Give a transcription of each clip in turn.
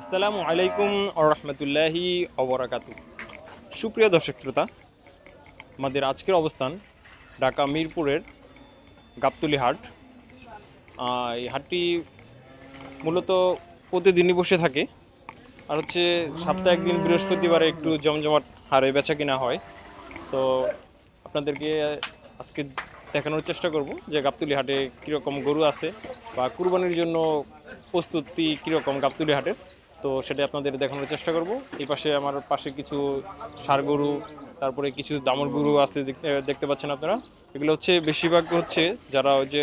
আসসালামু আলাইকুম রহমতুল্লাহি অবরাকাতু সুপ্রিয় দর্শক শ্রোতা, আমাদের আজকের অবস্থান ঢাকা মিরপুরের গাবতলি হাট। এই হাটটি মূলত প্রতিদিনই বসে থাকে। আর হচ্ছে সপ্তাহে একদিন বৃহস্পতিবারে একটু জমজমাট হারে বেচা কিনা হয়। তো আপনাদেরকে আজকে দেখানোর চেষ্টা করব যে গাবতলি হাটে কীরকম গরু আছে বা কুরবানির জন্য প্রস্তুতি কীরকম গাবতলি হাটের। তো সেটা আপনাদের দেখানোর চেষ্টা করব। এই পাশে আমার পাশে কিছু ষাড় গরু, তারপরে কিছু দামর গরু আছে দেখতে দেখতে পাচ্ছেন আপনারা। এগুলো হচ্ছে বেশিরভাগ হচ্ছে যারা ওই যে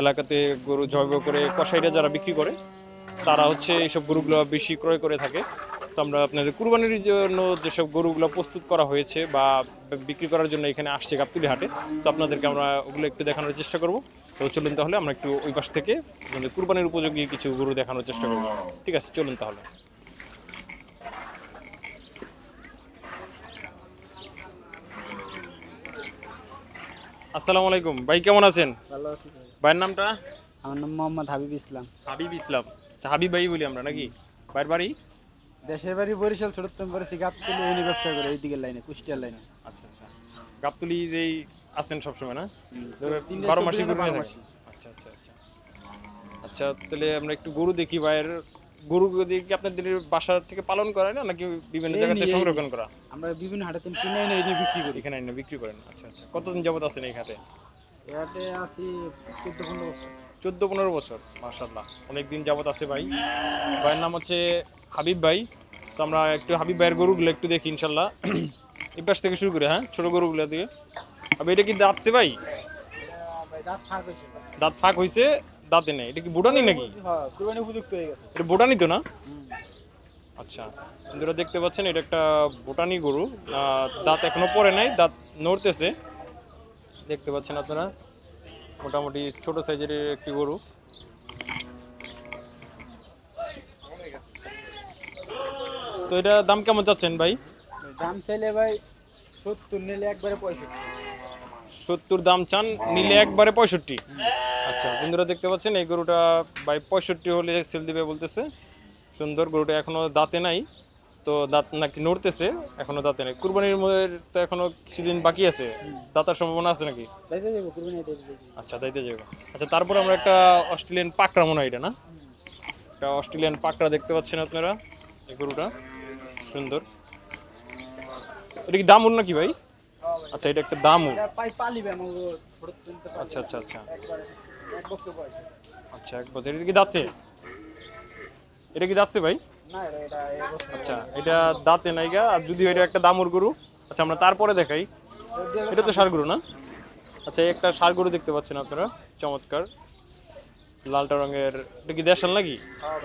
এলাকাতে গরু জৈব করে কষাইরা যারা বিক্রি করে, তারা হচ্ছে এইসব গরুগুলো বেশি ক্রয় করে থাকে। তো আমরা আপনাদের কুরবানির জন্য যেসব গরুগুলো প্রস্তুত করা হয়েছে বা বিক্রি করার জন্য এখানে আসছে গাবতলি হাটে, তো আপনাদেরকে আমরা ওগুলো একটু দেখানোর চেষ্টা করব। তো চলুন তাহলে আমরা একটু ওই পাশ থেকে আপনাদের কুরবানির উপযোগী কিছু গরু দেখানোর চেষ্টা করব। ঠিক আছে চলুন তাহলে। আসসালামু আলাইকুম। ভাই কেমন আছেন? ভালো আছি ভাই। ভাইয়ের নামটা? আমার নাম মোহাম্মদ হাবিব ইসলাম। হাবিব ইসলাম। আচ্ছা হাবিব ভাই বলি আমরা নাকি? ভাইয়ের বাড়ি? দেশের বাড়ি বরিশাল ছোটতম পরে গাবতলি এনে ব্যবসা করে এই দিকের লাইনে কুষ্টিয়ার লাইনে আচ্ছা আচ্ছা। গাবতলি যেই আছেন সবসময় না? বারো মাসে গরু নিয়ে থাকেন? আচ্ছা আচ্ছা আচ্ছা। আচ্ছা তাহলে আমরা একটু গরু দেখি ভাইয়ের। গরু দিয়ে কি আপনাদের বাসা থেকে পালন করা না নাকি বিভিন্ন এই জায়গাতে সংরক্ষণ করা? আমরা বিভিন্ন হাটে কিনে এনে এনে বিক্রি করি। এখানে এনে বিক্রি করেন আচ্ছা আচ্ছা। কতদিন যাবত আছেন এই ঘাটে এতে আছি চোদ্দ পনেরো বছর। চোদ্দ পনেরো বছর মার্শাল্লাহ অনেক দিন যাবত আছে ভাই। ভাইয়ের নাম হচ্ছে হাবিব ভাই। তো আমরা একটু হাবিব ভাইয়ের গরুগুলো একটু দেখি ইনশাল্লাহ এই পাশ থেকে শুরু করে হ্যাঁ? ছোট গরুগুলো দিয়ে। আবে এটা কি দাঁতছে ভাই? দাঁত ফাঁক হয়েছে দাঁতে নেই। এটা কি বুটানি নাকি? কুরবানি এটা বোটানি তো না? আচ্ছা বন্ধুরা দেখতে পাচ্ছেন, এটা একটা বোটানি গরু। দাঁত এখনও পড়ে নাই, দাঁত নড়তেছে। দেখতে পাচ্ছেন আপনারা, মোটামুটি ছোট সাইজের একটি গরু। তো এটা দাম কেমন চাচ্ছেন ভাই? দাম চাইলে ভাই সত্তর নিলে একবারে পঁয়ষট্টি। সত্তর দাম চান নিলে একবারে পঁয়ষট্টি। আচ্ছা বন্ধুরা দেখতে পাচ্ছেন এই গরুটা ভাই পঁয়ষট্টি হলে সেল দিবে বলতেছে। সুন্দর গরুটা এখনও দাঁতে নাই তো দাঁত নাকি নড়তেছে এখনও দাঁতে নেই। কুরবানির মধ্যে তো এখনও কিছুদিন বাকি আছে দাঁতার সম্ভাবনা আছে নাকি? আচ্ছা দাইতে যাব আচ্ছা তারপরে আমরা একটা অস্ট্রেলিয়ান পাকড়া মনে হয় এটা না? একটা অস্ট্রেলিয়ান পাকড়া দেখতে পাচ্ছেন আপনারা এই গরুটা। সুন্দর। এটা কি দামুর নাকি ভাই? আচ্ছা এটা একটা তিনটে আচ্ছা আচ্ছা আচ্ছা। আচ্ছা এক বছর। এটা কি দাঁতে? এটা কি দাঁতছে ভাই? না এটা এটা এক বছর। আচ্ছা এটা দাঁতে নাইগা আর যদি এটা একটা দামুর গরু আচ্ছা আমরা তারপরে দেখাই। এটা তো ষাড় গরু না? আচ্ছা একটা ষাড় গরু দেখতে পাচ্ছেন আপনারা চমৎকার। লালটা রঙের এটা কি দেশাল নাকি? হ্যাঁ।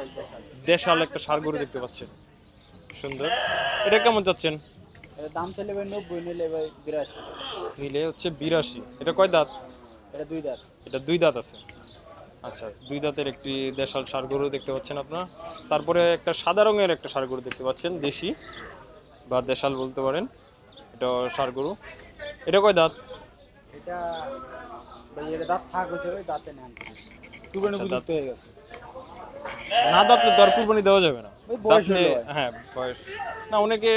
দেশাল। একটা ষাড় গরু দেখতে পাচ্ছেন। সুন্দর। এটা কেমন চাচ্ছেন? এটা দাম চাইলে ভাই নব্বই নিলে ভাই বিরাশি। নিলে হচ্ছে বিরাশি। এটা কয় দাঁত? এটা দুই দাঁত। এটা দুই দাঁত আছে। আচ্ছা দুই দাঁতের একটি দেশাল ষাড় গরু দেখতে পাচ্ছেন আপনারা। তারপরে একটা সাদা রঙের একটা ষাড় গরু দেখতে পাচ্ছেন দেশি বা দেশাল বলতে পারেন। এটা ষাড় গরু। এটা কয় দাঁত? এটা দাঁত হয়েছে কুরবানি আচ্ছা, উপযুক্ত হয়ে গেছে। না দাঁতলে তো আর কুরবানি দেওয়া যাবে না। দাঁতলে হ্যাঁ বয়স। না অনেকে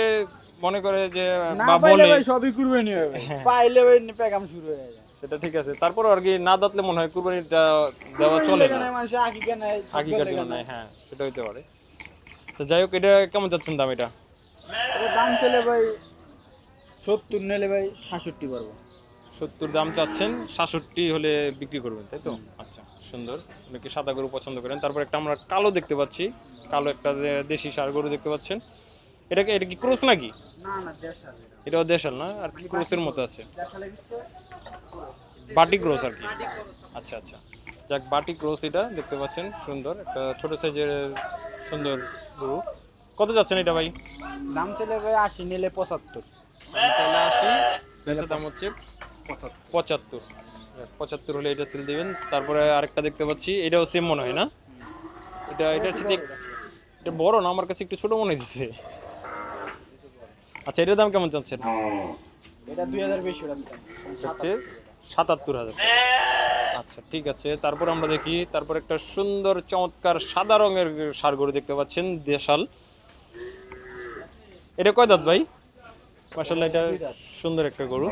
মনে করে যে বা পাইলে বলে সবই কুরবানি হবে। পাইলে ভাই পেগাম শুরু হয়ে যায়। সেটা ঠিক আছে। তারপর আর কি না দাঁতলে মনে হয় কুরবানিটা দেওয়া চলে না। মানুষ আকিকা নেয় আগেকার জন্য নাই। হ্যাঁ সেটা হইতে পারে। তো যাই হোক এটা কেমন যাচ্ছেন দাম এটা? দাম চলে ভাই সত্তর নিলে ভাই সাতষট্টি পারব সত্তর দাম চাচ্ছেন সাতষট্টি হলে বিক্রি করবেন তাই তো? আচ্ছা সুন্দর। অনেকে সাদা গরু পছন্দ করেন? তারপর একটা আমরা কালো দেখতে পাচ্ছি। কালো একটা দেশি সার গরু দেখতে পাচ্ছেন। এটাকে এটা কি ক্রোস নাকি? এটাও দেশাল না? আর কি ক্রোসের মতো আছে? বাটি ক্রোস আর কি? আচ্ছা আচ্ছা। যাক বাটি ক্রোস এটা দেখতে পাচ্ছেন সুন্দর। একটা ছোট সাইজের সুন্দর গরু। কত যাচ্ছেন এটা ভাই? দাম চলে ভাই আশি নিলে পঁচাত্তর। তাহলে আসি এটার দাম হচ্ছে পঁচাত্তর। পঁচাত্তর। হলে এটা সেল দিবেন। তারপরে আরেকটা দেখতে পাচ্ছি এটাও সেম মনে হয় না? এটা এটা হচ্ছে এটা বড়। না? আমার কাছে একটু ছোট মনে হচ্ছে আচ্ছা এটার দাম কেমন চাচ্ছেন? এটা দুই হাজার বেশি সাতাত্তর হাজার। আচ্ছা ঠিক আছে। তারপর আমরা দেখি তারপর একটা সুন্দর চমৎকার সাদা রঙের সার গরু দেখতে পাচ্ছেন দেশাল। এটা কয় দাঁত ভাই? মাসাল্লাহ এটা সুন্দর একটা গরু।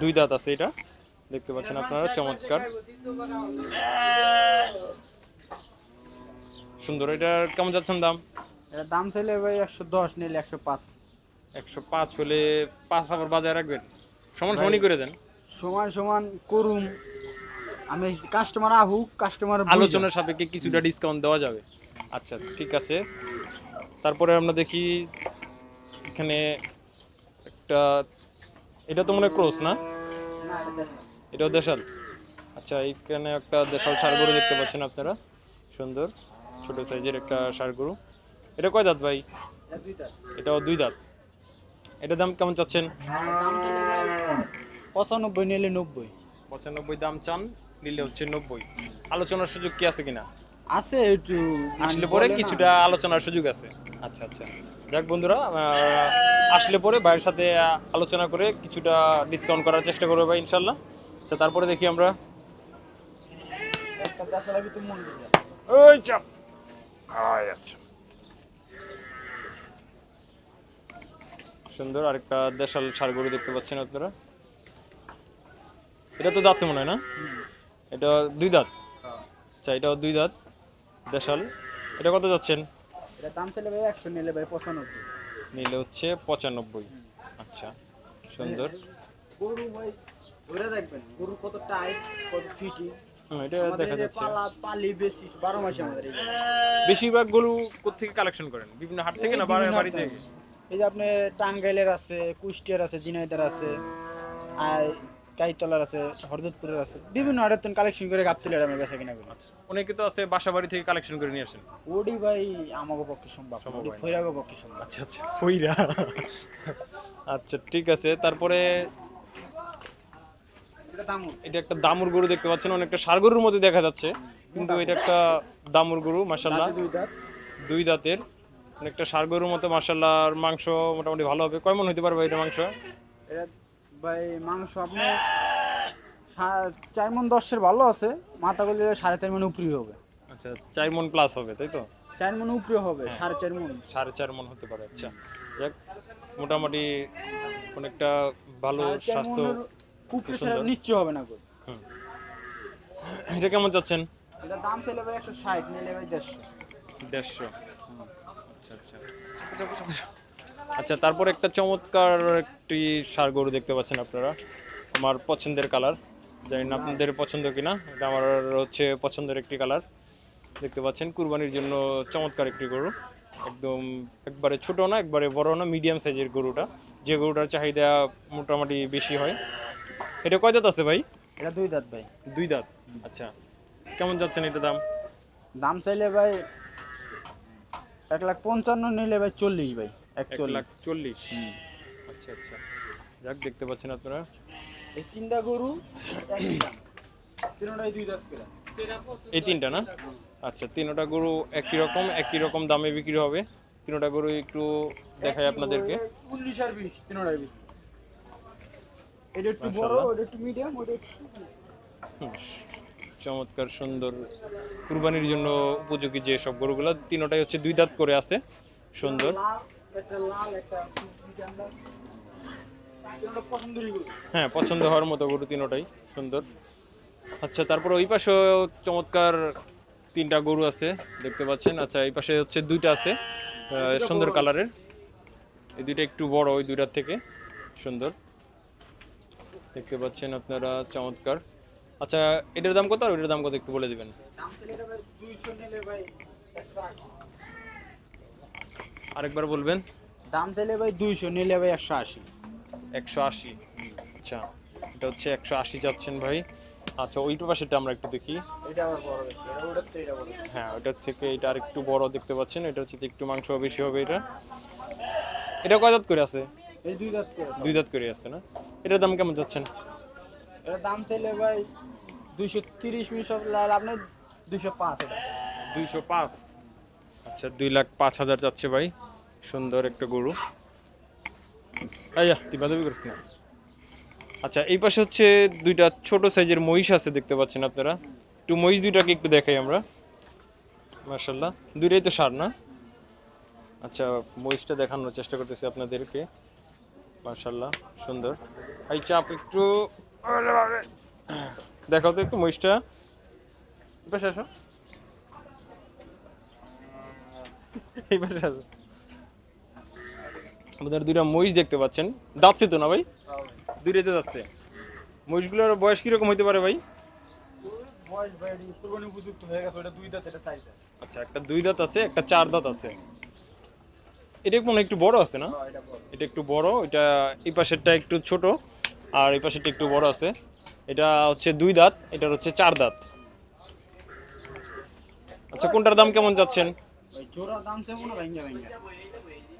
দুই দাঁত আছে এটা। দেখতে পাচ্ছেন আপনারা চমৎকার। সুন্দর এটার কেমন যাচ্ছেন দাম? দাম চাইলে ভাই একশো দশ নিলে একশো পাঁচ। একশো পাঁচ হলে পাঁচ আবার বাজায় রাখবেন। সমান সমানই করে দেন। সমান সমান করুম আমি কাস্টমার আহুক কাস্টমার আলোচনার সাপেক্ষে কিছুটা ডিসকাউন্ট দেওয়া যাবে। আচ্ছা ঠিক আছে। তারপরে আমরা দেখি এখানে একটা এটা তো মনে ক্রোস না? এটাও দেশাল। আচ্ছা এইখানে একটা দেশাল গরু দেখতে পাচ্ছেন আপনারা। সুন্দর। ছোট সাইজের একটা গরু। এটা কয় দাঁত ভাই? এটাও দুই দাঁত। এটার দাম কেমন চাচ্ছেন? পঁচানব্বই নিলে নব্বই। পঁচানব্বই দাম চান নিলে হচ্ছে নব্বই। আলোচনার সুযোগ কি আছে কিনা? আছে একটু আসলে পরে কিছুটা আলোচনার সুযোগ আছে। আচ্ছা আচ্ছা। যাক বন্ধুরা আসলে পরে ভাইয়ের সাথে আলোচনা করে কিছুটা ডিসকাউন্ট করার চেষ্টা করব ভাই ইনশাল্লাহ। আচ্ছা তারপরে দেখি আমরা। মন ওই চাপ। আচ্ছা। সুন্দর আরেকটা দেশাল ষাড় গরু দেখতে পাচ্ছেন আপনারা। এটা তো দাঁতছে মনে হয় না? এটা দুই দাঁত? আচ্ছা এটাও দুই দাঁত দেশাল। এটা কত যাচ্ছেন? এটা দাম চাইলে ভাই একশো নিলে ভাই পঁচানব্বই। নিলে হচ্ছে পঁচানব্বই। আচ্ছা সুন্দর। গরু ভাই ধরে দেখবেন গরু কত টাইট কত ফিটিং। এটা দেখা যাচ্ছে। পালা বেশি বারো মাসে আমাদের বেশিরভাগ গরু কোথেকে কালেকশন করেন? বিভিন্ন হাট থেকে না বাড়ি থেকে। এই যে আপনি টাঙ্গাইলের আছে কুষ্টিয়ার আছে জিনাইদার আছে আর কাইতলার আছে হরজতপুরের আছে বিভিন্ন হাটের কালেকশন করে গাবতলির আমি বেচা কিনা করি। অনেকে তো আছে বাসা বাড়ি থেকে কালেকশন করে নিয়ে আসেন। ওডি ভাই আমাকে পক্ষে সম্ভব ওডি। ফৈরাগো পক্ষে সম্ভব আচ্ছা আচ্ছা ফইরা। আচ্ছা ঠিক আছে তারপরে এটা একটা দামুর গরু দেখতে পাচ্ছেন অনেকটা ষাড় গরুর মধ্যে দেখা যাচ্ছে কিন্তু এটা একটা দামুর গরু মাসাল্লাহ দুই দাঁত। দুই দাঁতের। অনেকটা ষাড় গরুর মতো মাসাল্লাহ আর মাংস মোটামুটি ভালো হবে। কয় মন হইতে পারবে এটা মাংস? এটা ভাই মাংস আপনি চার মন দশের ভালো আছে মাথা করলে সাড়ে চার মন উপরি হবে। আচ্ছা চার মন প্লাস হবে তাই তো? চার মন উপরে হবে সাড়ে চার মন। সাড়ে চার মন হতে পারে আচ্ছা। যাক মোটামুটি অনেকটা ভালো স্বাস্থ্য নিশ্চয় হবে না এটা কেমন চাচ্ছেন? এটা দাম চাইলে ভাই একশো ষাট নিলে ভাই দেড়শো। দেড়শো। আচ্ছা আচ্ছা। আচ্ছা তারপর একটা চমৎকার একটি সার গরু দেখতে পাচ্ছেন আপনারা। আমার পছন্দের কালার। জানি না আপনাদের পছন্দ কিনা এটা আমার হচ্ছে পছন্দের একটি কালার। দেখতে পাচ্ছেন কুরবানির জন্য চমৎকার একটি গরু। একদম একবারে ছোট না একবারে বড় না মিডিয়াম সাইজের গরুটা। যে গরুটার চাহিদা মোটামুটি বেশি হয়। এটা কয় দাঁত আছে ভাই? এটা দুই দাঁত ভাই। দুই দাঁত আচ্ছা কেমন যাচ্ছেন এটা দাম? দাম চাইলে ভাই এক লাখ পঞ্চান্ন নিলে ভাই চল্লিশ ভাই এক লাখ চল্লিশ। আচ্ছা আচ্ছা। যাক দেখতে পাচ্ছেন আপনারা। এই তিনটা গরু তিনটাই দুই দাঁত এই তিনটা না? আচ্ছা তিনটা গরু একই রকম একই রকম দামে বিক্রি হবে। তিনটা গরু একটু দেখাই আপনাদেরকে। উনিশ আর বিশ তিনটাই এটা একটু বড়। ওটা একটু মিডিয়াম ওটা একটু চমৎকার, সুন্দর কুরবানির জন্য উপযোগী যে সব গরুগুলো, তিনটাই হচ্ছে দুই দাঁত করে আছে, সুন্দর। হ্যাঁ পছন্দ হওয়ার মতো গরু তিনটাই, সুন্দর। আচ্ছা তারপর ওই পাশে চমৎকার তিনটা গরু আছে, দেখতে পাচ্ছেন। আচ্ছা এই পাশে হচ্ছে দুইটা আছে সুন্দর কালারের। এই দুইটা একটু বড়, ওই দুইটার থেকে, সুন্দর। দেখতে পাচ্ছেন আপনারা, চমৎকার। আচ্ছা এটার দাম কত আর ওইটার দাম কত একটু বলে দিবেন? আরেকবার বলবেন। দাম চাইলে ভাই দুইশো নিলে ভাই একশো আশি। একশো আশি। আচ্ছা এটা হচ্ছে একশো আশি যাচ্ছেন ভাই। আচ্ছা ওই পাশেটা আমরা একটু দেখি। ওটার হ্যাঁ ওটার থেকে এটা আর একটু বড় দেখতে পাচ্ছেন। এটা হচ্ছে একটু মাংস বেশি হবে এটা। এটা কয় দাঁত করে আছে? দুই দাঁত করে। আছে না? এটার দাম কেমন যাচ্ছেন? এটা দাম চাইলে ভাই দুইশো তিরিশ মিনিট সব লাল আপনি দুইশো পাঁচ দুইশো পাঁচ। আচ্ছা দুই লাখ পাঁচ হাজার যাচ্ছে ভাই। সুন্দর একটা গরু। আইয়া আচ্ছা এই পাশে হচ্ছে দুইটা ছোট সাইজের মহিষ আছে দেখতে পাচ্ছেন আপনারা। একটু মহিষ দুইটাকে একটু দেখাই আমরা। মার্শাল্লাহ দুইটাই তো সার না? আচ্ছা মহিষটা দেখানোর চেষ্টা করতেছি আপনাদেরকে। মার্শাল্লাহ সুন্দর। এই চাপ একটু দেখাও তো একটু মহিষটা। এই পাশে আসো। এই পাশে আসো। আপনারা দুইটা মহিষ দেখতে পাচ্ছেন। দাঁতছে তো না ভাই? দুইটাতে যাচ্ছে। মহিষগুলোর বয়স কীরকম হইতে পারে ভাই? আচ্ছা একটা দুই দাঁত আছে একটা চার দাঁত আছে। এটা মনে একটু বড় আছে না? হ্যাঁ, এটা এটা একটু বড় এটা এই পাশেরটা একটু ছোট আর এই পাশেরটা একটু বড় আছে। এটা হচ্ছে দুই দাঁত এটার হচ্ছে চার দাঁত। আচ্ছা কোনটার দাম কেমন যাচ্ছেন?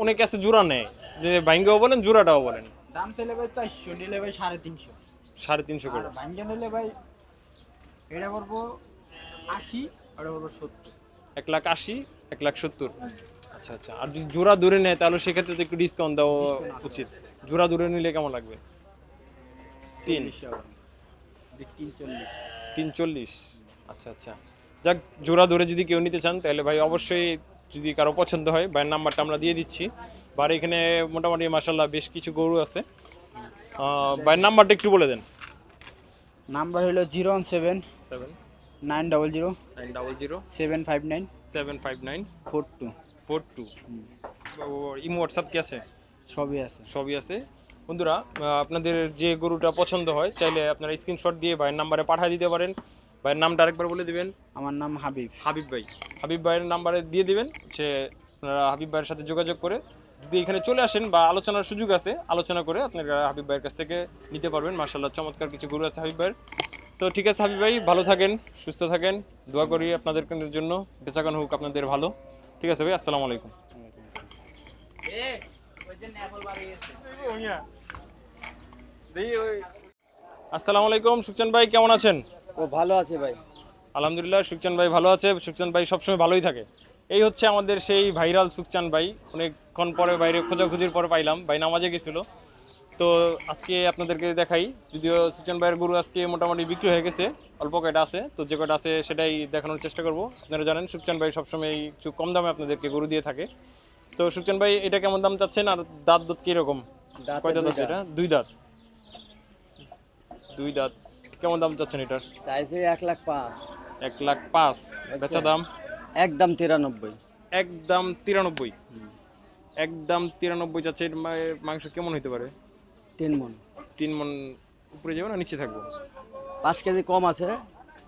অনেকে আছে জোড়া নেয় যে ভাঙ্গাও বলেন জোড়াটাও বলেন। দাম চাইলে ভাই চারশো নিলে ভাই সাড়ে তিনশো। সাড়ে তিনশো করে। ভাঙ্গা নিলে ভাই এটা পড়ব আশি এটা পড়ব সত্তর। এক লাখ আশি এক লাখ সত্তর। আচ্ছা আচ্ছা আর যদি জোড়া দূরে নেয় তাহলে সেক্ষেত্রে তো একটু ডিসকাউন্ট দেওয়া উচিত। জোড়া দূরে নিলে কেমন লাগবে? তিন। তিন চল্লিশ তিন চল্লিশ আচ্ছা আচ্ছা। যাক জোড়া ধরে যদি কেউ নিতে চান তাহলে ভাই অবশ্যই যদি কারও পছন্দ হয় ভাইয়ের নাম্বারটা আমরা দিয়ে দিচ্ছি। আর এখানে মোটামুটি মাসাল্লাহ বেশ কিছু গরু আছে। ভাইয়ের নাম্বারটা একটু বলে দেন। নাম্বার হলো zero one seven seven. Nine double zero nine double zero seven five nine seven five nine four two. Four two. Imo WhatsApp কি আছে? সবই আছে। সবই আছে। বন্ধুরা আপনাদের যে গরুটা পছন্দ হয় চাইলে আপনারা স্ক্রিনশট দিয়ে ভাইয়ের নাম্বারে পাঠিয়ে দিতে পারেন। ভাইয়ের নামটা আরেকবার বলে দিবেন। আমার নাম হাবিব। হাবিব ভাই। হাবিব ভাইয়ের নাম্বারে দিয়ে দিবেন সে আপনারা হাবিব ভাইয়ের সাথে যোগাযোগ করে যদি এখানে চলে আসেন বা আলোচনার সুযোগ আছে আলোচনা করে আপনারা হাবিব ভাইয়ের কাছ থেকে নিতে পারবেন। মার্শাল্লাহ চমৎকার কিছু গরু আছে হাবিব ভাইয়ের। তো ঠিক আছে হাবিব ভাই ভালো থাকেন সুস্থ থাকেন। দোয়া করি আপনাদের জন্য। বেচাকান হোক আপনাদের ভালো। ঠিক আছে ভাই আসসালামু আলাইকুম। আসসালামু আলাইকুম সুকচান ভাই কেমন আছেন? ও ভালো আছে ভাই। আলহামদুলিল্লাহ সুকচান ভাই ভালো আছে। সুকচান ভাই সবসময় ভালোই থাকে। এই হচ্ছে আমাদের সেই ভাইরাল সুকচান ভাই। অনেকক্ষণ পরে বাইরে খোঁজাখুঁজির পরে পাইলাম। ভাই নামাজে গেছিল। তো আজকে আপনাদেরকে দেখাই। যদিও সুকচান ভাইয়ের গরু আজকে মোটামুটি বিক্রি হয়ে গেছে। অল্প কয়টা আছে। তো যে কয়টা আছে সেটাই দেখানোর চেষ্টা করব। আপনারা জানেন সুকচান ভাই সবসময় একটু কম দামে আপনাদেরকে গরু দিয়ে থাকে। তো সুকচান ভাই এটা কেমন দাম চাচ্ছেন? আর দাঁত দাঁত কীরকম? কয় দাঁত আছে এটা? দুই দাঁত। দুই দাঁত। কেমন দাম চাচ্ছেন এটার? চাইছে এক লাখ পাঁচ। এক লাখ পাঁচ। বেচা দাম? একদম তিরানব্বই। একদম তিরানব্বই। একদম তিরানব্বই যাচ্ছে মাংস কেমন হইতে পারে? তিন মন। তিন মন উপরে যাবে না নিচে থাকব? পাঁচ কেজি কম আছে।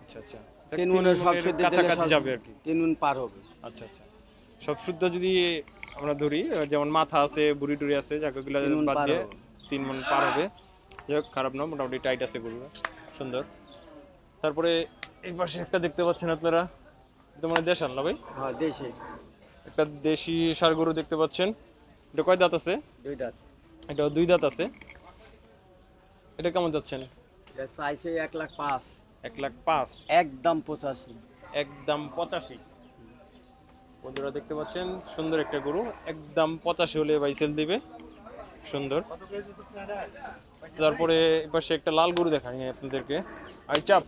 আচ্ছা আচ্ছা। তিন মনের সব শুদ্ধ কাছাকাছি যাবে আর কি। তিন মন পার হবে। আচ্ছা আচ্ছা। সব শুদ্ধ যদি আমরা ধরি যেমন মাথা আছে বুড়ি টুড়ি আছে মণ বাদ দিয়ে তিন মন পার হবে। যাই হোক খারাপ না মোটামুটি টাইট আছে গরু সুন্দর। তারপরে এই পাশে একটা দেখতে পাচ্ছেন আপনারা? এটা মানে দেশাল না ভাই? হ্যাঁ দেশে। একটা দেশি সার গরু দেখতে পাচ্ছেন। এটা কয় দাঁত আছে? দুই দাঁত। এটা দুই দাঁত আছে। এটা কেমন যাচ্ছেন? এটা চাইছে এক লাখ পাঁচ। এক লাখ পাঁচ। একদম পঁচাশি। একদম পঁচাশি। বন্ধুরা দেখতে পাচ্ছেন সুন্দর একটা গরু। একদম পঁচাশি হলে ভাই সেল দিবে। সুন্দর। তারপরে এপাশে একটা লাল গরু দেখাই আপনাদেরকে। আই চাপ।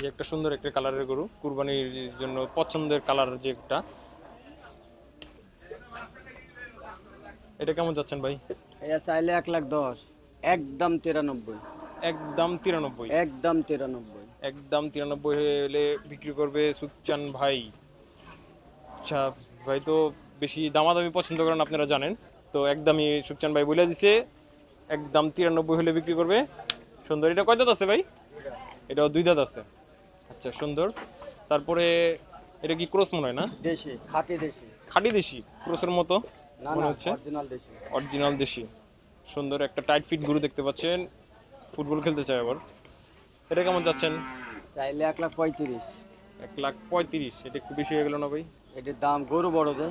যে একটা সুন্দর একটা কালারের গরু কুরবানির জন্য পছন্দের কালার যে একটা। এটা কেমন যাচ্ছেন ভাই? এটা চাইলে এক লাখ দশ। একদম তিরানব্বই। একদম তিরানব্বই। একদম তিরানব্বই। একদম তিরানব্বই হলে বিক্রি করবে সুকচান ভাই। আচ্ছা ভাই তো বেশি দামাদামি পছন্দ করেন আপনারা জানেন। তো একদমই সুকচান ভাই বলে দিছে একদম তিরানব্বই হলে বিক্রি করবে। সুন্দর এটা কয় দাঁত আছে ভাই? এটাও দুই দাঁত আছে। আচ্ছা সুন্দর। তারপরে এটা কি ক্রস মনে হয় না? দেশি খাঁটি দেশি। খাঁটি দেশি ক্রসের মতো না মনে না হচ্ছে? অরিজিনাল দেশি। সুন্দর একটা টাইট ফিট গরু দেখতে পাচ্ছেন। ফুটবল খেলতে চায় আবার। এটা কেমন যাচ্ছেন? চাইলে এক লাখ পঁয়ত্রিশ। এক লাখ পঁয়ত্রিশ এটা একটু বেশি হয়ে গেল না ভাই? এটির দাম গরু বড় যে।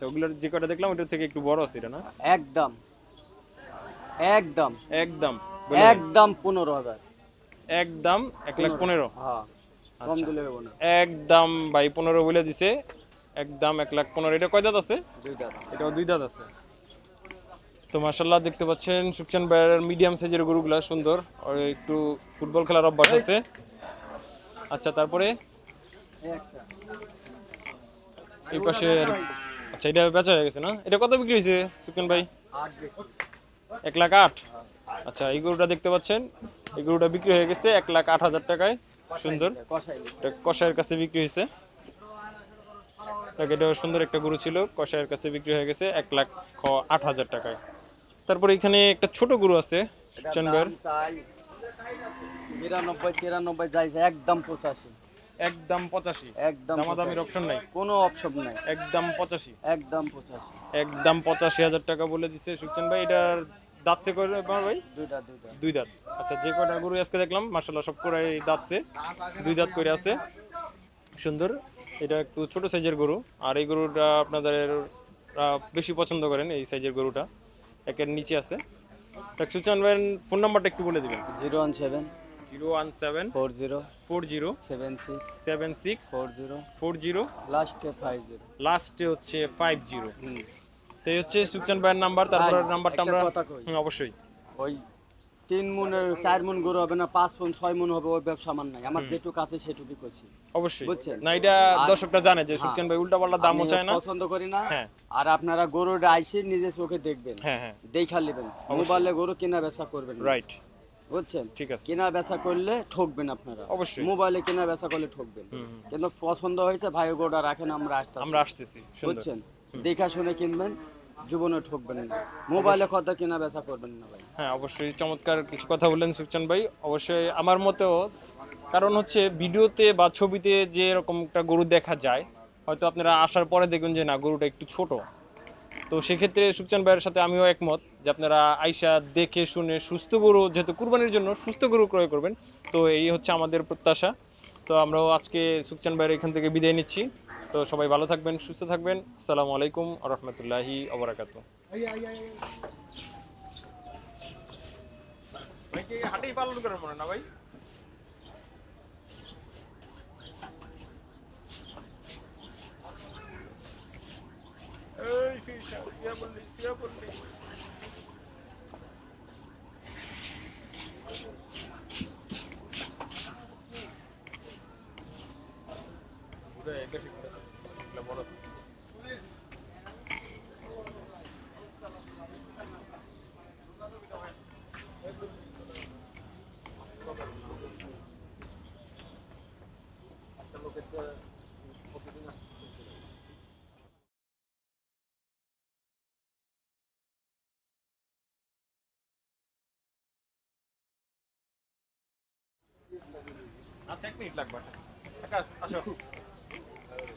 আচ্ছা ওগুলোর যে কটা দেখলাম ওটার থেকে একটু বড় আছে এটা না? একদম। একদম। একদম একদম পনেরো হাজার। একদম এক লাখ পনেরো। হ্যাঁ। আচ্ছা। একদম ভাই পনেরো বলে দিছে। একদম এক লাখ পনেরো। এটা কয় দাঁত আছে? দুই এটাও দুই দাঁত আছে। তো মাসাল্লাহ দেখতে পাচ্ছেন সুকচান ভাইয়ের মিডিয়াম সাইজের গরুগুলা সুন্দর। আর একটু ফুটবল খেলার অভ্যাস আছে। আচ্ছা তারপরে? এই পাশে আচ্ছা এটা বেচা হয়ে গেছে না? এটা কত বিক্রি হয়েছে সুকেন ভাই? এক লাখ আট? আচ্ছা এই গরুটা দেখতে পাচ্ছেন। এই গরুটা বিক্রি হয়ে গেছে এক লাখ আট হাজার টাকায়। সুন্দর। কষায়ের কাছে বিক্রি হয়েছে। এটা সুন্দর একটা গরু ছিল কষায়ের কাছে বিক্রি হয়ে গেছে এক লাখ আট হাজার টাকায়। তারপরে এখানে একটা ছোট গরু আছে সুকচান ভাইয়ের। বিরানব্বই তিরানব্বই যাইছে একদম পঁচাশি। একদম পঁচাশি। একদম দামাদামির অপশন নাই। কোনো অপশন নাই। একদম পঁচাশি। একদম পঁচাশি। একদম পঁচাশি হাজার টাকা বলে দিচ্ছে সুকচান ভাই। এটার দাঁতছে করে ভাই? দুইটা দুইটা। দুই দাঁত। আচ্ছা যে কয়টা গরু আজকে দেখলাম মার্শাল্লাহ সব করে দাঁতছে দুই দাঁত করে আছে। সুন্দর। এটা একটু ছোট সাইজের গরু। আর এই গরুটা আপনাদের বেশি পছন্দ করেন এই সাইজের গরুটা। একের নিচে আছে। সুচান ভাইয়ের ফোন নাম্বারটা একটু বলে দিবেন। Zero one seven zero one seven four zero four zero seven six seven six four zero four zero লাস্টে ফাইভ জিরো লাস্টে হচ্ছে ফাইভ জিরো তো এই হচ্ছে ভাইয়ের নাম্বার তারপর নাম্বারটা আমরা অবশ্যই। ওই তিন মনের চার মন গরু হবে না পাঁচ মন ছয় মন হবে ওই ব্যবসা আমার নাই। আমার যেটুকু আছে সেটুকুই করছি। অবশ্যই। বুঝছেন? না এটা দর্শকরা জানে যে সুচান ভাই উল্টা পাল্টা দামও চায় না। পছন্দ করি না। হ্যাঁ। আর আপনারা গরুটা আইসে নিজে চোখে দেখবেন। হ্যাঁ হ্যাঁ। দেখা নেবেন মোবাইলে গরু কেনা বেচা করবেন রাইট বুঝছেন? ঠিক আছে। কেনা বেচা করলে ঠকবেন আপনারা। অবশ্যই। মোবাইলে কেনা বেচা করলে ঠকবেন। কিন্তু পছন্দ হয়েছে ভাই গোটা রাখেন আমরা আসতে আমরা আসতেছি বুঝছেন? দেখা শুনে কিনবেন জীবনে ঠকবেন না। মোবাইলে কত কেনা বেচা করবেন না ভাই। হ্যাঁ অবশ্যই। চমৎকার কিছু কথা বললেন সুকচান ভাই। অবশ্যই আমার মতেও কারণ হচ্ছে ভিডিওতে বা ছবিতে যে এরকম একটা গরু দেখা যায় হয়তো আপনারা আসার পরে দেখবেন যে না গরুটা একটু ছোট। তো সেক্ষেত্রে সুকচান ভাইয়ের সাথে আমিও একমত যে আপনারা আইসা দেখে শুনে সুস্থ গরু, যেহেতু কুরবানির জন্য সুস্থ গরু ক্রয় করবেন, তো এই হচ্ছে আমাদের প্রত্যাশা। তো আমরাও আজকে সুকচান ভাইয়ের এখান থেকে বিদায় নিচ্ছি। তো সবাই ভালো থাকবেন, সুস্থ থাকবেন। আসসালামু আলাইকুম রহমতুল্লাহি আবরাকাতু হাটেই পালন করেন মনে না ভাই? এই ফিশা, ইয়া বললি, ইয়া বললি। ঘুরে একা শিখতে হবে। এটা বড়। আচ্ছা এক মিনিট লাগবে আসেন। আকাশ, আসো।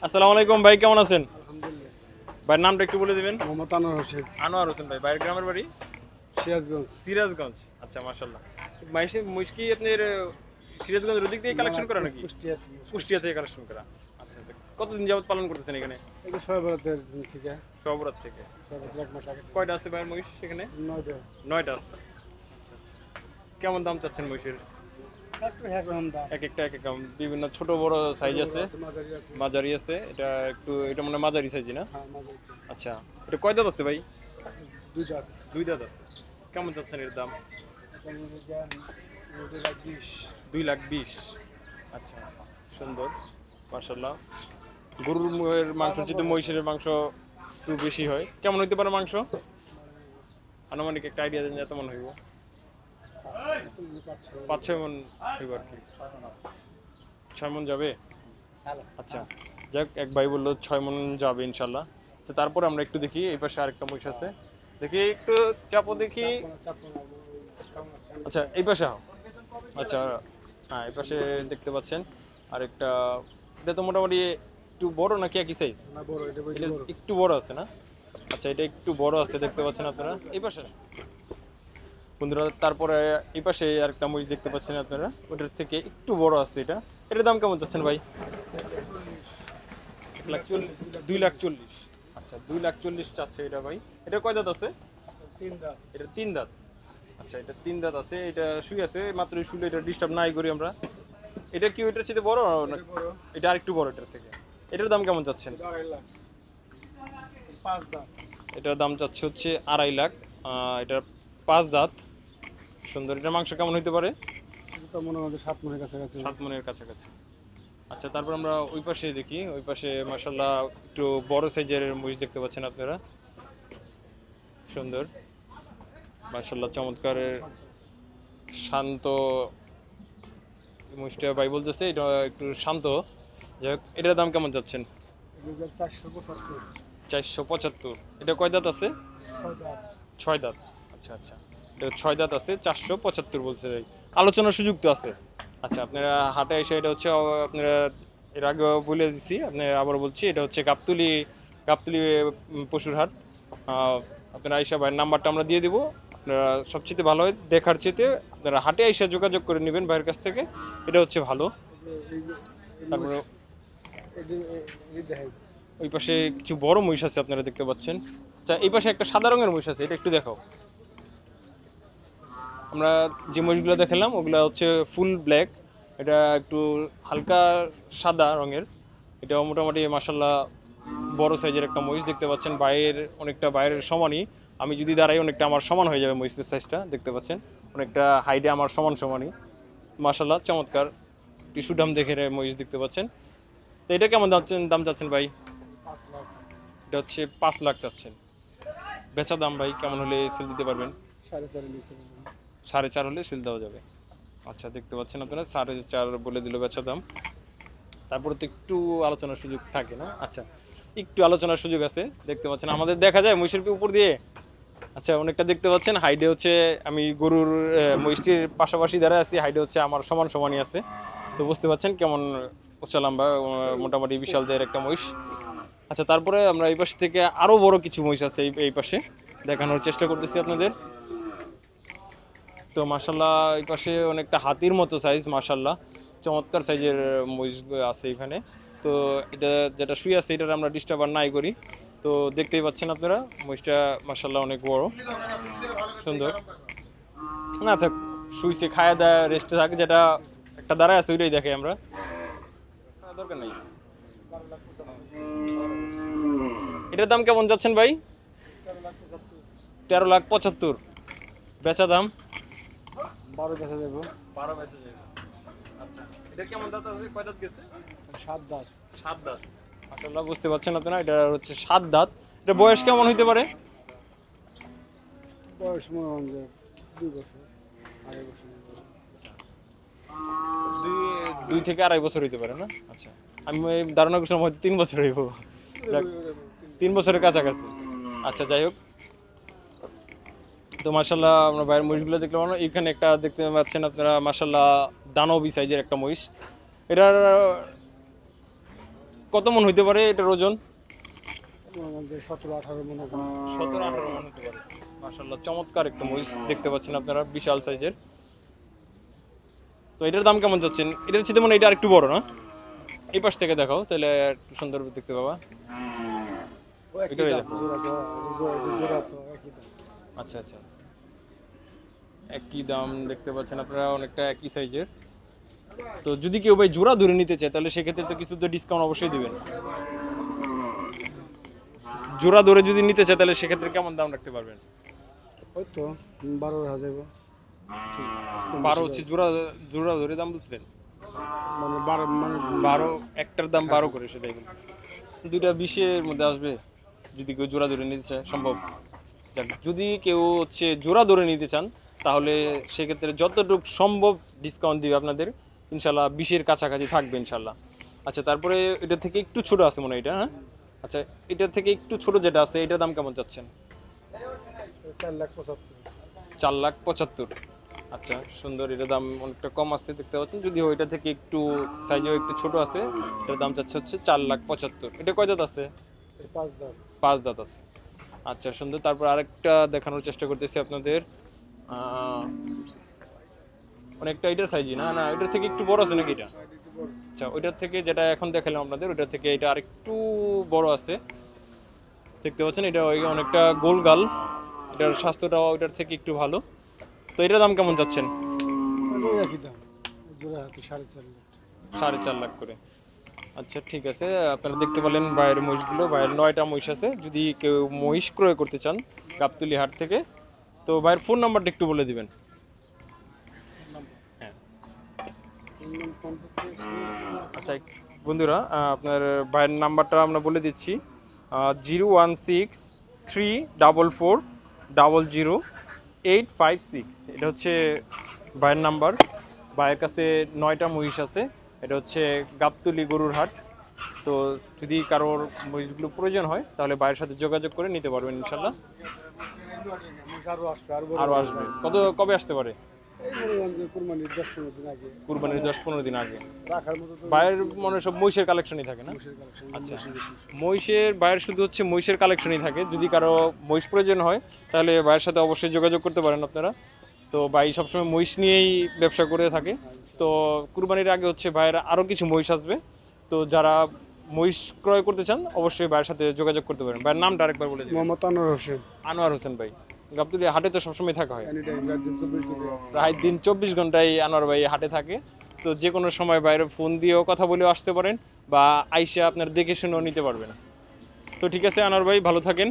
আসসালামু আলাইকুম ভাই কেমন আছেন? ভাইয়ের নামটা একটু বলে দিবেন। মোহাম্মদ আনোয়ার হোসেন। আনোয়ার হোসেন ভাই ভাইয়ের গ্রামের বাড়ি? সিরাজগঞ্জ। সিরাজগঞ্জ। আচ্ছা মাশাল্লাহ মাইসে মুশকি আপনার সিরাজগঞ্জের ওদিক থেকে কালেকশন করা নাকি? কুষ্টিয়া কুষ্টিয়া থেকে কালেকশন করা। আচ্ছা আচ্ছা। কতদিন যাবত পালন করতেছেন এখানে? এই যে সয়বরাতের থেকে। সবরাত থেকে। সয়বরাতের এক মাস আগে কয়টা আছে ভাইয়ের মহিষ সেখানে নয়টা। নয়টা আছে। আচ্ছা, আচ্ছা। কেমন দাম চাচ্ছেন মহিষের? এক একটা এক এক বিভিন্ন ছোট বড় সাইজ আছে। মাঝারি আছে। এটা একটু এটা মনে মাঝারি সাইজ না? হ্যাঁ আচ্ছা এটা কয় দাঁত আছে ভাই? দুইটা দুই দাঁত আছে। কেমন চাচ্ছেন এর দাম? দুই লাখ বিশ। দুই আচ্ছা সুন্দর মার্শাল্লাহ গরুর মুখের মাংস চেয়ে মহিষের মাংস একটু বেশি হয় কেমন হইতে পারে মাংস? আনুমানিক একটা আইডিয়া দেন যেমন হইব। পাঁচ ছয় মন আর কি? ছয় মন যাবে? আচ্ছা যাক এক ভাই বলল ছয় মন যাবে ইনশাল্লাহ। তারপরে আমরা একটু দেখি এই পাশে আরেকটা মহিষ আছে। দেখি একটু চাপো দেখি। আচ্ছা এই পাশে আচ্ছা হ্যাঁ এই পাশে দেখতে পাচ্ছেন। আরেকটা এটা তো মোটামুটি একটু বড় নাকি একই সাইজ একটু বড় আছে না? আচ্ছা এটা একটু বড় আছে দেখতে পাচ্ছেন আপনারা। এই পাশে। বন্ধুরা তারপরে এই পাশে আরেকটা মরিচ দেখতে পাচ্ছেন আপনারা। ওটার থেকে একটু বড় আছে এটা। এটার দাম কেমন চাচ্ছেন ভাই? এক লাখ চল্লিশ। দুই লাখ চল্লিশ। আচ্ছা দুই লাখ চল্লিশ চাচ্ছে এটা ভাই। এটা কয় দাঁত আছে? তিন দাম এটা তিন দাঁত। আচ্ছা এটা তিন দাঁত আছে। এটা শুই আছে মাত্র শুলে এটা ডিস্টার্ব নাই করি আমরা। এটা কি ওইটার চেয়ে বড় না এটা আরেকটু বড় এটার থেকে। এটার দাম কেমন চাচ্ছেন? এটার দাম চাচ্ছে হচ্ছে আড়াই লাখ। আহ, এটা পাঁচ দাঁত। সুন্দর এটা মাংস কেমন হইতে পারে? এটা মনে হয় সাত মনের কাছাকাছি। সাত মনের কাছাকাছি। আচ্ছা তারপর আমরা ওই পাশে দেখি ওই পাশে মাসাল্লাহ একটু বড় সাইজের মহিষ দেখতে পাচ্ছেন আপনারা। সুন্দর। মাসাল্লাহ চমৎকার শান্ত মহিষটা ভাই বলতেছে এটা একটু শান্ত। যাই হোক এটার দাম কেমন যাচ্ছেন চারশো পঁচাত্তর। এটা কয় দাঁত আছে? ছয় দাঁত। আচ্ছা আচ্ছা। ছয় দাঁত আছে, চারশো পঁচাত্তর বলছে। ভাই আলোচনার সুযোগ তো আছে। আচ্ছা আপনারা হাটে এসে এটা হচ্ছে, আপনারা এর আগে বলে দিছি, আপনার আবার বলছি, এটা হচ্ছে গাবতুলি গাবতুলি পশুর হাট। আপনারা আইসা ভাইয়ের নাম্বারটা আমরা দিয়ে দিব। আপনারা সবচেয়ে ভালো হয় দেখার চেয়েতে আপনারা হাটে আইসা যোগাযোগ করে নেবেন ভাইয়ের কাছ থেকে। এটা হচ্ছে ভালো। তারপরে ওই পাশে কিছু বড় মহিষ আছে, আপনারা দেখতে পাচ্ছেন। আচ্ছা এই পাশে একটা সাদা রঙের মহিষ আছে, এটা একটু দেখাও। আমরা যে মহিষগুলো দেখালাম, ওগুলো হচ্ছে ফুল ব্ল্যাক। এটা একটু হালকা সাদা রঙের। এটা মোটামুটি মাসাল্লাহ বড় সাইজের একটা মহিষ দেখতে পাচ্ছেন। বাইরের অনেকটা বাইরের সমানই। আমি যদি দাঁড়াই, অনেকটা আমার সমান হয়ে যাবে মহিষের সাইজটা দেখতে পাচ্ছেন? অনেকটা হাইটে আমার সমান সমানই। মাসাল্লাহ চমৎকার। টিস্যু ডাম দেখে মহিষ দেখতে পাচ্ছেন। তো এটা কেমন যাচ্ছেন দাম চাচ্ছেন ভাই? এটা হচ্ছে পাঁচ লাখ চাচ্ছেন। বেচা দাম ভাই, কেমন হলে সেল দিতে পারবেন? সাড়ে চার সাড়ে চার হলে সেল দেওয়া যাবে। আচ্ছা দেখতে পাচ্ছেন আপনারা সাড়ে চার বলে দিল বেচা দাম। তারপরে তো একটু আলোচনার সুযোগ থাকে না? আচ্ছা একটু আলোচনার সুযোগ আছে দেখতে পাচ্ছেন। আমাদের দেখা যায় মহিষের উপর দিয়ে? আচ্ছা অনেকটা দেখতে পাচ্ছেন হাইডে হচ্ছে আমি গরুর মহিষটির পাশাপাশি দাঁড়ায় আছি হাইডে হচ্ছে আমার সমান সমানই আছে। তো বুঝতে পাচ্ছেন কেমন উচ্চ লম্বা আহ, মোটামুটি বিশাল দেহের একটা মহিষ। আচ্ছা তারপরে আমরা এই পাশ থেকে আরও বড় কিছু মহিষ আছে এই এই পাশে। দেখানোর চেষ্টা করতেছি আপনাদের। তো মাসাল্লাহ এই পাশে অনেকটা হাতির মতো সাইজ মাসাল্লাহ চমৎকার সাইজের মহিষ আছে এখানে। তো এটা যেটা শুয়ে আছে, এটার আমরা ডিস্টার্ব আর নাই করি। তো দেখতেই পাচ্ছেন আপনারা, মহিষটা মাসাল্লাহ অনেক বড়। সুন্দর। না থাক, শুইছে, খায়া দেয় রেস্টে থাকে, যেটা একটা দাঁড়ায় আছে, ওইটাই দেখে আমরা। দরকার নেই। এটার দাম কেমন যাচ্ছেন ভাই? তেরো লাখ পঁচাত্তর। বেচা দাম? বারো বেচা দেবো বারো বেচা যাবে। আচ্ছা এটা কেমন দাঁত আছে? কয় দাঁত গেছে? সাত দাঁত। সাত দাঁত। মাশাআল্লাহ বুঝতে পারছেন আপনারা এটা হচ্ছে সাত দাঁত। এটা বয়স কেমন হইতে পারে? বয়স মনে হয় দুই বছর আড়াই বছর দুই দুই থেকে আড়াই বছর হইতে পারে না? আচ্ছা আমি ধারণা করছিলাম হয়তো তিন বছর হইব। তিন বছরের কাছাকাছি। আচ্ছা যাই হোক। তো মার্শাল্লাহ আমরা বাইরের মহিষগুলো দেখলাম। এখানে একটা দেখতে পাচ্ছেন আপনারা মার্শাল্লাহ দানবী সাইজের একটা মহিষ। এটার কত মন হইতে পারে এটার ওজন? যে সতেরো আঠারো মনে সতেরো আঠারো মন হতে পারে। মার্শাল্লাহ চমৎকার একটা মহিষ দেখতে পাচ্ছেন আপনারা বিশাল সাইজের। তো এটার দাম কেমন যাচ্ছেন এটার চেয়ে মনে এটা আর একটু বড় না? এই পাশ থেকে দেখাও তাহলে একটু সুন্দর দেখতে পাবা। আচ্ছা আচ্ছা। একই দাম দেখতে পাচ্ছেন আপনারা অনেকটা একই সাইজের। তো যদি কেউ ভাই জোড়া ধরে নিতে চায় তাহলে সেক্ষেত্রে তো কিছু তো ডিসকাউন্ট অবশ্যই দিবেন। জোড়া ধরে যদি নিতে চায় তাহলে সেক্ষেত্রে কেমন দাম রাখতে পারবেন? ওই তো বারো হাজার বারো হচ্ছে জোড়া জোড়া ধরে দাম বলছিলেন? মানে বারো মানে বারো একটার দাম বারো করে সেটাই দুইটা বিশের মধ্যে আসবে যদি কেউ জোড়া ধরে নিতে চায় সম্ভব। যদি কেউ হচ্ছে জোড়া ধরে নিতে চান তাহলে সেক্ষেত্রে যতটুকু সম্ভব ডিসকাউন্ট দিবে আপনাদের। ইনশাল্লাহ বিশের কাছাকাছি থাকবে ইনশাল্লাহ। আচ্ছা তারপরে এটা থেকে একটু ছোট আছে মনে হয় এটা হ্যাঁ? আচ্ছা এটার থেকে একটু ছোট যেটা আছে এটার দাম কেমন চাচ্ছেন? চার লাখ পঁচাত্তর। চার লাখ পঁচাত্তর আচ্ছা সুন্দর এটার দাম অনেকটা কম আছে দেখতে পাচ্ছেন। যদি ওইটা থেকে একটু সাইজেও একটু ছোট আছে এটার দাম চাচ্ছে হচ্ছে চার লাখ পঁচাত্তর। এটা কয় দাঁত আছে? পাঁচ দাঁত। পাঁচ দাঁত আছে। আচ্ছা সুন্দর। তারপর আরেকটা দেখানোর চেষ্টা করতেছি আপনাদের। অনেকটা এটার সাইজই না? না এটার থেকে একটু বড় আছে নাকি এটা? আচ্ছা ওইটার থেকে যেটা এখন দেখালাম আপনাদের ওইটার থেকে এটা আরেকটু বড় আছে। দেখতে পাচ্ছেন এটা ওই অনেকটা গোল গাল। এটার স্বাস্থ্যটাও ওইটার থেকে একটু ভালো। তো এটার দাম কেমন যাচ্ছেন? সাড়ে চার লাখ করে। আচ্ছা ঠিক আছে। আপনারা দেখতে পেলেন বাইরের মহিষগুলো। বাইরের নয়টা মহিষ আছে। যদি কেউ মহিষ ক্রয় করতে চান গাবতলি হাট থেকে, তো ভাইয়ের ফোন নাম্বারটা একটু বলে দিবেন। হ্যাঁ। আচ্ছা বন্ধুরা আপনার ভাইয়ের নাম্বারটা আমরা বলে দিচ্ছি। Zero one six three double four double zero eight five six. এটা হচ্ছে ভাইয়ের নাম্বার। ভাইয়ের কাছে নয়টা মহিষ আছে। এটা হচ্ছে গাবতুলি গরুর হাট। তো যদি কারোর মহিষগুলো প্রয়োজন হয়, তাহলে ভাইয়ের সাথে যোগাযোগ করে নিতে পারবেন ইনশাল্লাহ। আরও আসবে। কত, কবে আসতে পারে? কুরবানির দশ পনেরো দিন আগে। ভাইয়ের মনে সব মহিষের কালেকশনই থাকে না? আচ্ছা। মহিষের বেশি। শুধু হচ্ছে মহিষের কালেকশনই থাকে। যদি কারও মহিষ প্রয়োজন হয়, তাহলে ভাইয়ের সাথে অবশ্যই যোগাযোগ করতে পারেন আপনারা। তো বাই সবসময় মহিষ নিয়েই ব্যবসা করে থাকে। তো কুরবানির আগে হচ্ছে ভাইয়ের আরও কিছু মহিষ আসবে। তো যারা মহিষ ক্রয় করতে চান অবশ্যই ভাইয়ের সাথে যোগাযোগ করতে পারেন। ভাইয়ের নামটা আরেকবার বলে দিন মোহাম্মদ আনোয়ার হোসেন। আনোয়ার হোসেন ভাই। গাবতুলি হাটে তো সবসময় থাকা হয়। প্রায় দিন চব্বিশ ঘন্টায় আনোয়ার ভাই হাটে থাকে। তো যে কোনো সময় বাইরে ফোন দিয়েও কথা বলেও আসতে পারেন বা আইসা আপনার দেখে শুনেও নিতে পারবেন। তো ঠিক আছে আনোয়ার ভাই ভালো থাকেন।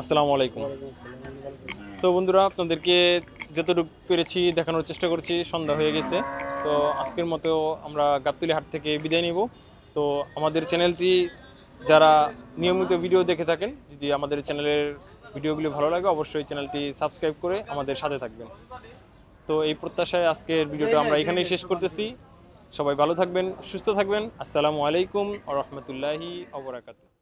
আসসালামু আলাইকুম। তো বন্ধুরা আপনাদেরকে যতটুকু পেরেছি, দেখানোর চেষ্টা করছি, সন্ধ্যা হয়ে গেছে। তো আজকের মতো আমরা গাবতলি হাট থেকে বিদায় নিব। তো আমাদের চ্যানেলটি যারা নিয়মিত ভিডিও দেখে থাকেন, যদি আমাদের চ্যানেলের ভিডিওগুলি ভালো লাগে, অবশ্যই চ্যানেলটি সাবস্ক্রাইব করে আমাদের সাথে থাকবেন। তো এই প্রত্যাশায় আজকের ভিডিওটা আমরা এখানেই শেষ করতেছি। সবাই ভালো থাকবেন, সুস্থ থাকবেন। আসসালামু আলাইকুম আ রহমতুল্লাহি অবরাকাতু